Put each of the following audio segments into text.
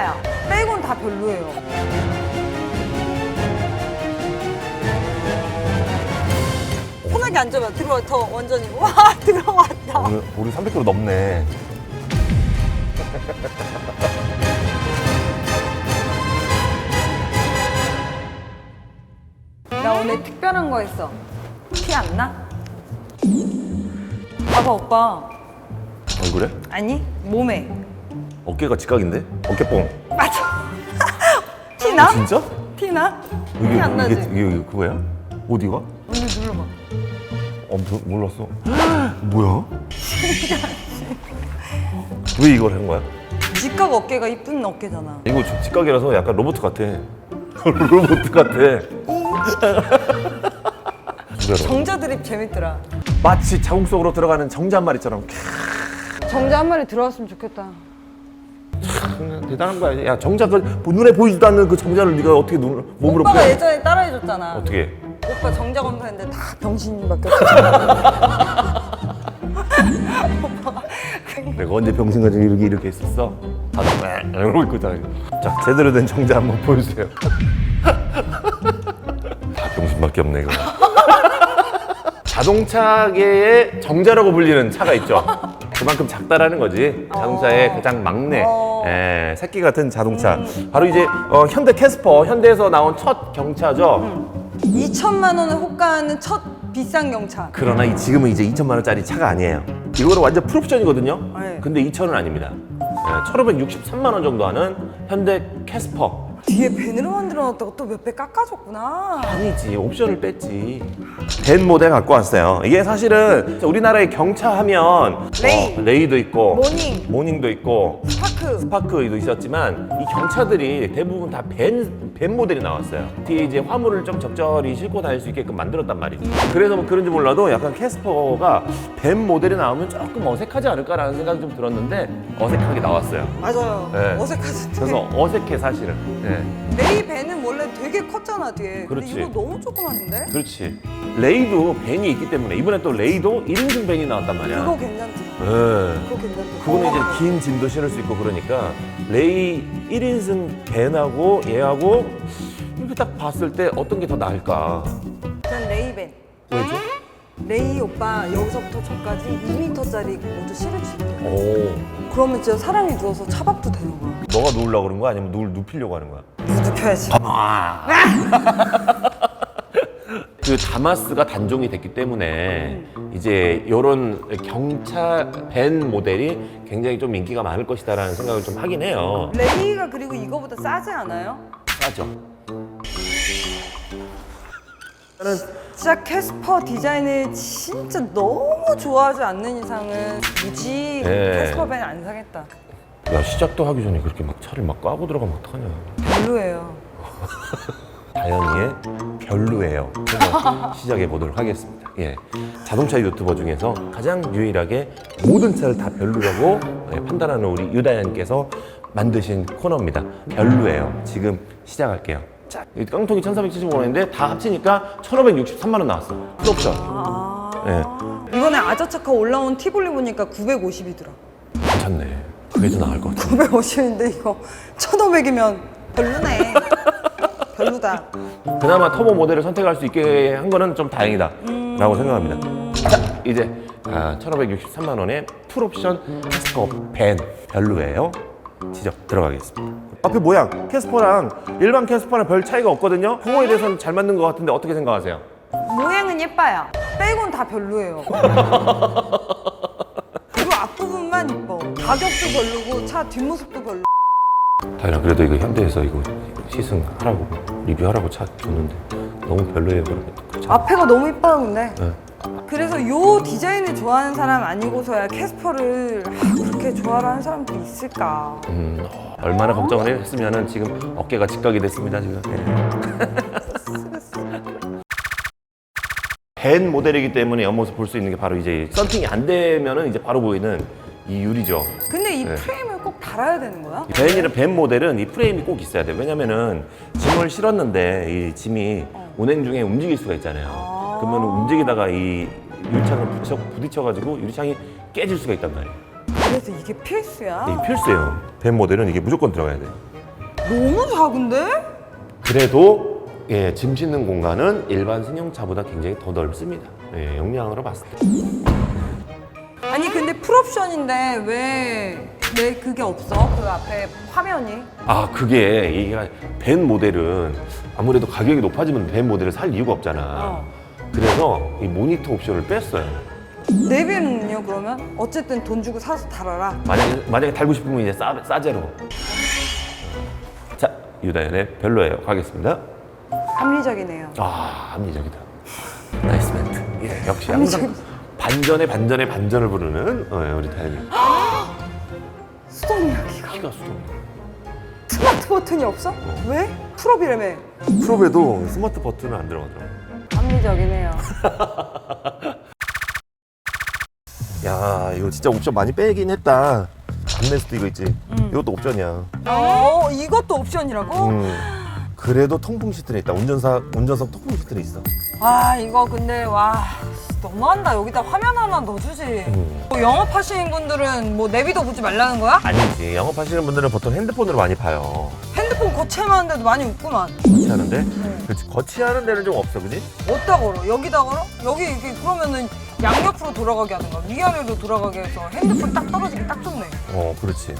예뻐요. 빼곤 다 별로예요. 편하게 앉아봐. 들어와, 더 완전히. 와, 들어왔다. 오늘 우리 300kg 넘네. 나 오늘 특별한 거 했어. 티 안 나? 봐봐, 오빠. 얼굴에? 아니, 몸에. 어깨가 직각인데? 어깨뽕. 맞아. 티 나? 진짜? 티 나? 이게, 티안 나지? 이게, 이게 그거야? 어디가? 언니 눌러봐. 어, 무- 몰랐어. 뭐야? 왜 이걸 한 거야? 직각 어깨가 이쁜 어깨잖아. 이거 지- 직각이라서 약간 로봇 같아. 로봇 같아. 진짜로. 정자 드립 재밌더라. 마치 자궁 속으로 들어가는 정자 한 마리처럼. 정자 한 마리 들어왔으면 좋겠다. 캬, 대단한 거야. 야 정자 그 눈에 보이지도 않는 그 정자를 네가 어떻게 눈, 몸으로 오빠가 빼? 예전에 따라해줬잖아. 어떻게? 오빠 정자 검사했는데 다 병신밖에 없어. 내가 언제 병신 가지고 이렇게 이렇게 있었어? 다들 왜 이러고 있거든. 자 제대로 된 정자 한번 보여주세요. 다 병신밖에 없네 이거. 자동차계의 정자라고 불리는 차가 있죠. 그만큼 작다라는 거지. 자동차의 가장 막내, 어. 에, 새끼 같은 자동차. 바로 이제 어, 현대 캐스퍼, 현대에서 나온 첫 경차죠. 2천만 원을 호가하는 첫 비싼 경차. 그러나 이 지금은 이제 2천만 원짜리 차가 아니에요. 이거는 완전 풀옵션이거든요. 네. 근데 2천은 아닙니다. 네, 1,563만 원 정도 하는 현대 캐스퍼. 뒤에 밴으로 만들어놨다가 또 몇 배 깎아줬구나. 아니지, 옵션을 뺐지. 벤 모델 갖고 왔어요. 이게 사실은 우리나라의 경차 하면 레이. 어, 레이도 있고 모닝. 모닝도 있고 스파크. 스파크도 있었지만 이 경차들이 대부분 다 벤, 벤 모델이 나왔어요. 뒤에 이제 화물을 좀 적절히 싣고 다닐 수 있게끔 만들었단 말이죠. 그래서 뭐 그런지 몰라도 약간 캐스퍼가 벤 모델이 나오면 조금 어색하지 않을까라는 생각이 좀 들었는데 어색하게 나왔어요. 맞아요. 네. 어색하지. 그래서 어색해 사실은. 네. 레이 밴은 원래 되게 컸잖아 뒤에. 그렇지. 근데 이거 너무 조그만데? 그렇지. 레이도 벤이 있기 때문에 이번에 또 레이도 1인승 벤이 나왔단 말이야. 그거 괜찮지. 네. 그거 괜찮지. 그거는 이제 긴 짐도 실을 수 있고 그러니까 레이 1인승 벤하고 얘하고 이렇게 딱 봤을 때 어떤 게 더 나을까? 전 레이 밴. 왜죠? 레이 오빠 여기서부터 저까지 2m짜리 모두 실을 수 있대. 오, 그러면 진짜 사람이 누워서 차박도 되는 거야. 너가 누우려고 그런 거야? 아니면 누울 눕히려고 하는 거야? 눕혀야지. 그 다마스가 단종이 됐기 때문에 이제 이런 경차 벤 모델이 굉장히 좀 인기가 많을 것이다라는 생각을 좀 하긴 해요. 레이가 그리고 이거보다 싸지 않아요? 싸죠. 진짜 캐스퍼 디자인을 진짜 너무 좋아하지 않는 이상은 굳이 네. 캐스퍼 밴 안 사겠다. 야 시작도 하기 전에 그렇게 막 차를 막 까고 들어가면 어떡하냐. 별로예요. 다현이의 별로예요. 한번 시작해 보도록 하겠습니다. 예. 자동차 유튜버 중에서 가장 유일하게 모든 차를 다 별로라고 예, 판단하는 우리 유다현께서 만드신 코너입니다. 별로예요. 지금 시작할게요. 자, 이 깡통이 1,475원인데 다 합치니까 1,563만 원 나왔어. 풀옵션. 아. 예. 이번에 아자차카 올라온 티볼리 보니까 950이더라. 괜찮네. 그게 더 나을 것 같아. 950인데 이거 1,500이면 별로네. 별로다. 그나마 터보 모델을 선택할 수 있게 한 거는 좀 다행이다 라고 생각합니다 자 이제 아, 1563만 원의 풀옵션 캐스퍼 벤 별로예요 지적 들어가겠습니다 앞에 모양 캐스퍼랑 일반 캐스퍼랑 별 차이가 없거든요 그거에 대해서는 잘 맞는 것 같은데 어떻게 생각하세요? 모양은 예뻐요. 빼곤 다 별로예요. 그리고 앞부분만 이뻐. 가격도 별로고 차 뒷모습도 별로. 다현아 그래도 이거 현대에서 이거 시승하라고 리뷰하라고 차 줬는데 너무 별로예요 그러면 앞에가 너무 이뻐요 근데. 네. 그래서 요 디자인을 좋아하는 사람 아니고서야 캐스퍼를 아, 그렇게 좋아하는 사람들이 있을까? 음, 어, 얼마나 걱정을 했으면 지금 어깨가 직각이 됐습니다 지금. 예. 벤 모델이기 때문에 옆모습 볼 수 있는 게 바로 이제 썬팅이 안 되면은 이제 바로 보이는 이 유리죠. 근데 이 네. 프레임을 꼭 달아야 되는 거야? 이 벤이랑 벤 모델은 이 프레임이 꼭 있어야 돼. 왜냐면은 짐을 실었는데 이 짐이 운행 중에 움직일 수가 있잖아요. 아. 그러면 움직이다가 이 유리창을 부딪혀, 부딪혀가지고 유리창이 깨질 수가 있단 말이에요. 그래서 이게 필수야? 이게 필수예요. 벤 모델은 이게 무조건 들어가야 돼. 너무 작은데? 그래도 예, 짐 싣는 공간은 일반 승용차보다 굉장히 더 넓습니다. 예, 용량으로 봤을 때. 아니 근데 풀옵션인데 왜 내 그게 없어? 그 앞에 화면이? 아 그게 이게 벤 모델은 아무래도 가격이 높아지면 벤 모델을 살 이유가 없잖아. 어. 그래서 이 모니터 옵션을 뺐어요. 내비는요 그러면? 어쨌든 돈 주고 사서 달아라. 만약에 만약에 달고 싶으면 이제 싸 싸제로. 자 유다현의 별로예요. 가겠습니다. 합리적이네요. 아 합리적이다. 나이스 멘트. 예, 역시 합리적. 항상 반전에 반전에 반전을 부르는 어, 우리 다현이. 수동 이야기가. 키가 수동. 스마트 버튼이 없어? 왜? 풀업이라며. 프로에도 스마트 버튼은 안 들어가더라고. 합리적이네요. 야 이거 진짜 옵션 많이 빼긴 했다. 안내스도 이거 있지. 이것도 옵션이야. 어 이것도 옵션이라고? 음. 그래도 통풍 시트는 있다. 운전사 운전석 통풍 시트는 있어. 와 이거 근데 와 너무한다. 여기다 화면 하나 넣어주지. 음. 뭐 영업하시는 분들은 뭐 내비도 보지 말라는 거야? 아니지. 영업하시는 분들은 보통 핸드폰으로 많이 봐요. 핸드폰 거치하는데도 많이 웃구만. 거치하는데. 그렇지. 거치하는 데는 좀 없어, 그지? 어디다 걸어? 여기다 걸어? 여기 이게 그러면은 양옆으로 돌아가게 하든가 위아래로 돌아가게 해서 핸드폰 딱 떨어지기 딱 좋네. 어, 그렇지.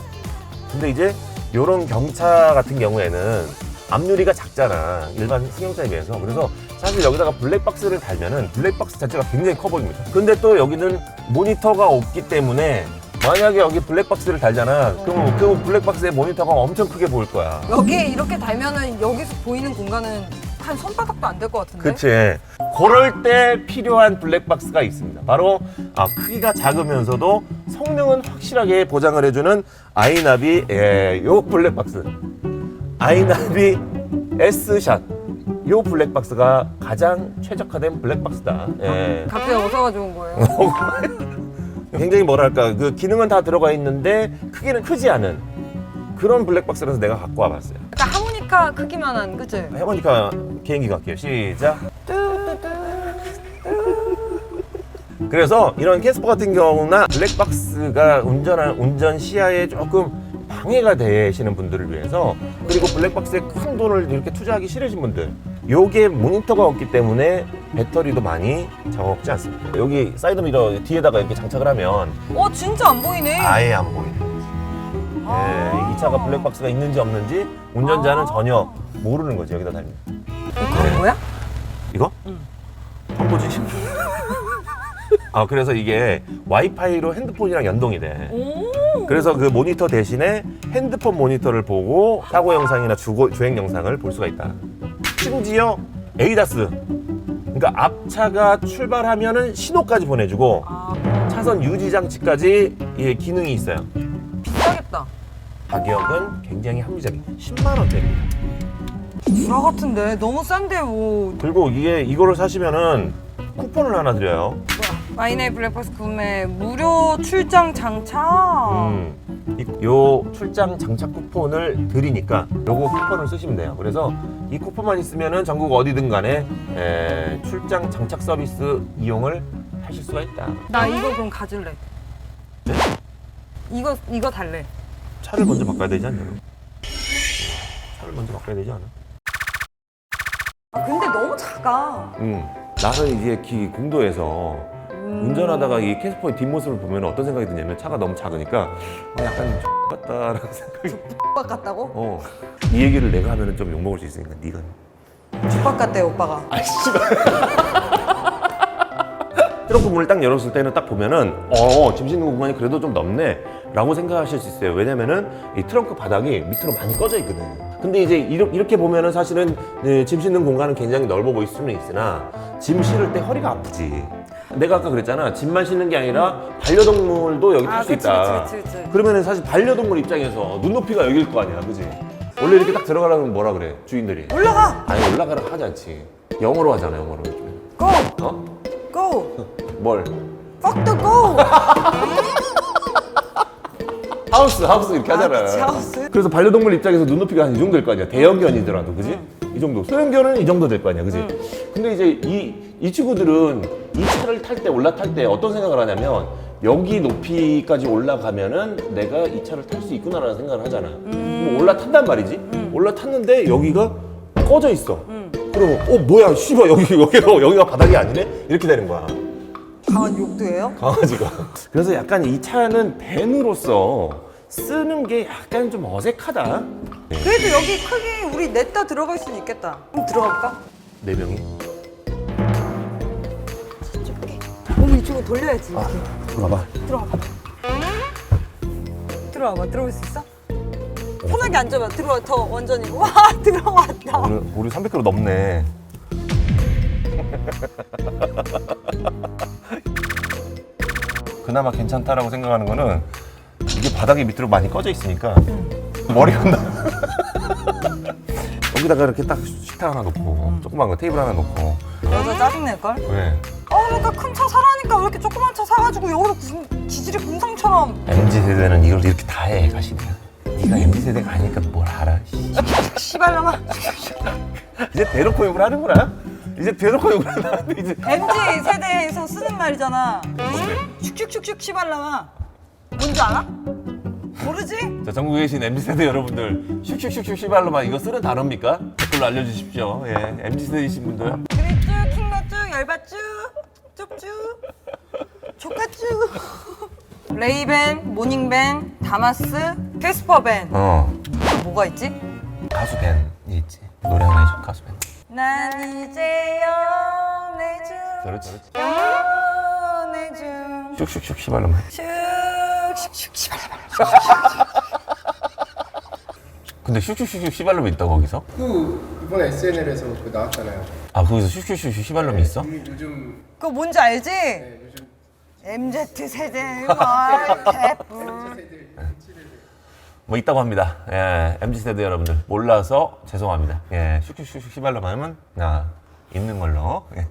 근데 이제 요런 경차 같은 경우에는 앞유리가 작잖아. 일반 승용차에 비해서. 그래서 사실 여기다가 블랙박스를 달면은 블랙박스 자체가 굉장히 커 보입니다. 근데 또 여기는 모니터가 없기 때문에 만약에 여기 블랙박스를 달잖아. 그럼 그 블랙박스에 모니터가 엄청 크게 보일 거야. 여기 이렇게 달면은 여기서 보이는 공간은 한 손바닥도 안 될 것 같은데? 그치. 그럴 때 필요한 블랙박스가 있습니다. 바로 아, 크기가 작으면서도 성능은 확실하게 보장을 해주는 아이나비 예, 요 블랙박스. 아이나비 S샷. 요 블랙박스가 가장 최적화된 블랙박스다. 예. 갑자기 어디가 좋은 거예요? 굉장히 뭐랄까 그 기능은 다 들어가 있는데 크기는 크지 않은 그런 블랙박스라서 내가 갖고 와봤어요. 약간 하모니카 크기만한 그치? 해보니까 개인기 갈게요. 시작. 그래서 이런 캐스퍼 같은 경우나 블랙박스가 운전한 운전 시야에 조금 방해가 되시는 분들을 위해서 그리고 블랙박스에 큰 돈을 이렇게 투자하기 싫으신 분들 요게 모니터가 없기 때문에 배터리도 많이 적지 않습니다. 여기 사이드 미러 뒤에다가 이렇게 장착을 하면 어 진짜 안 보이네. 아예 안 보이는 거지. 아. 예, 이 차가 블랙박스가 있는지 없는지 운전자는 아. 전혀 모르는 거지 여기다 달면. 그런 거야? 이거? 응. 펌보지 아 그래서 이게 와이파이로 핸드폰이랑 연동이 돼. 오. 그래서 그 모니터 대신에 핸드폰 모니터를 보고 사고 영상이나 주고, 주행 영상을 볼 수가 있다. 심지어 에이다스. 그러니까 앞차가 출발하면은 신호까지 보내주고 아 차선 유지 장치까지 예, 기능이 있어요. 비싸겠다. 가격은 굉장히 합리적인 10만 원대입니다. 불화 같은데 너무 싼데 뭐. 그리고 이게 이거를 사시면은 쿠폰을 하나 드려요. 뭐야? 마이네이 블랙박스 구매 무료 출장 장착. 음, 이- 요 출장 장착 쿠폰을 드리니까 요거 쿠폰을 쓰시면 돼요. 그래서 이 쿠폰만 있으면은 전국 어디든 간에 에, 출장 장착 서비스 이용을 하실 수가 있다. 나 이거 그럼 가질래. 네? 이거 이거 달래. 차를 먼저 바꿔야 되지 않냐? 차를 먼저 바꿔야 되지 않아? 아 근데 너무 작아. 음, 나는 이제 기 공도에서 음. 운전하다가 이 캐스퍼의 뒷모습을 보면 어떤 생각이 드냐면 차가 너무 작으니까 어, 약간 X 같다라는 생각이 오빠 같다고? 어. 이 얘기를 내가 하면 좀 욕먹을 수 있으니까 네가. 뒷박 같대 오빠가. 트렁크 문을 딱 열었을 때는 딱 보면은 어, 짐 싣는 공간이 그래도 좀 넓네 라고 생각하실 수 있어요. 왜냐면은 이 트렁크 바닥이 밑으로 많이 꺼져 있거든. 근데 이제 이렇- 이렇게 보면은 사실은 네, 짐 싣는 공간은 굉장히 넓어 보일 수는 있으나 짐 실을 때 허리가 아프지 내가 아까 그랬잖아 짐만 싣는 게 아니라 반려동물도 여기 탈수 아, 그치, 있다 그치, 그치, 그치. 그러면은 사실 반려동물 입장에서 눈높이가 여길 거 아니야 그지 원래 이렇게 딱 들어가라면 뭐라 그래 주인들이 올라가. 아니 올라가라 하지 않지 영어로 하잖아 영어로 Go. 어? Go. 뭘? Fuck the go. 하우스 하우스 이렇게 아, 하잖아. 그치, 하우스. 그래서 반려동물 입장에서 눈높이가 한 이 정도 될 거 아니야. 대형견이더라도 그지? 이 정도. 소형견은 이 정도 될 거 아니야, 그지? 근데 이제 이, 이 친구들은 이 차를 탈 때 올라탈 때 어떤 생각을 하냐면 여기 높이까지 올라가면은 내가 이 차를 탈 수 있구나라는 생각을 하잖아. 그럼 올라탄단 말이지. 올라탔는데 여기가 꺼져 있어. 그러면 어 뭐야 씨발 여기 여기가 여기가 바닥이 아니네 이렇게 되는 거야. 강한 욕도 해요? 강아지가. 그래서 약간 이 차는 밴으로서 쓰는 게 약간 좀 어색하다. 네. 그래도 여기 크기 우리 냈다 들어갈 수는 있겠다. 그럼 들어가 볼까? 네 명이. 몸 이쪽으로 돌려야지. 이렇게. 들어가봐. 들어가봐. 들어와봐. 들어올 수 있어? 편하게 앉아봐. 들어와. 더 원전이고. 와 들어왔다. 오늘 우리 300kg 넘네. 그나마 괜찮다라고 생각하는 거는 이게 바닥이 밑으로 많이 꺼져 있으니까 머리가 나. 여기다가 이렇게 딱 식탁 하나 놓고 조그만 거 테이블 하나 놓고 여자 짜증낼 걸? 왜? 어, 그러니까 큰 차 사라니까 왜 이렇게 조그만 차 사가지고 여기서 무슨 지질이 공상처럼 MZ 세대는 이걸 이렇게 다 해 가시네요. 네가 MZ 세대가 아니니까 뭘 알아? 씨. 씨발놈아. 이제 대놓고 욕을 하는구나. 이제 대놓고 욕을 한다. 이제 MZ 세대에서 쓰는 말이잖아. 슉슉슉슉 씨발놈아. 뭔지 알아? 모르지? 자, 전국에 계신 MZ 세대 여러분들 슉슉슉슉 시발로만 이거 쓰는 단어입니까? 댓글로 알려주십시오. 예, MZ 세대이신 분들. 킹받쭈, 열받쭈, 쪽쭈, 조카쭈. 레이벤, 모닝벤, 다마스, 캐스퍼벤. 어, 또 뭐가 있지? 가수 밴 있지. 노래 하나 해줘, 가수 밴. 난 이제 연애 중, 그렇지. 연애 중. 슉슉슉 시발로만. 슉슉슉 씨발놈아. 근데 슉슉슉슉 시발로만 있다고 거기서? 그 이번에 SNL에서 그 나왔잖아요. 아, 거기서 슉슉슉슉 시발로만 있어? 요- 요즘 그거 뭔지 알지? 네, 요즘 MZ 세대 말 개뿔. 세대 뭐 있다고 합니다. 예, MZ 세대 여러분들 몰라서 죄송합니다. 예, 슉슉슉슉 시발로만 하면 아, 있는 걸로. 예.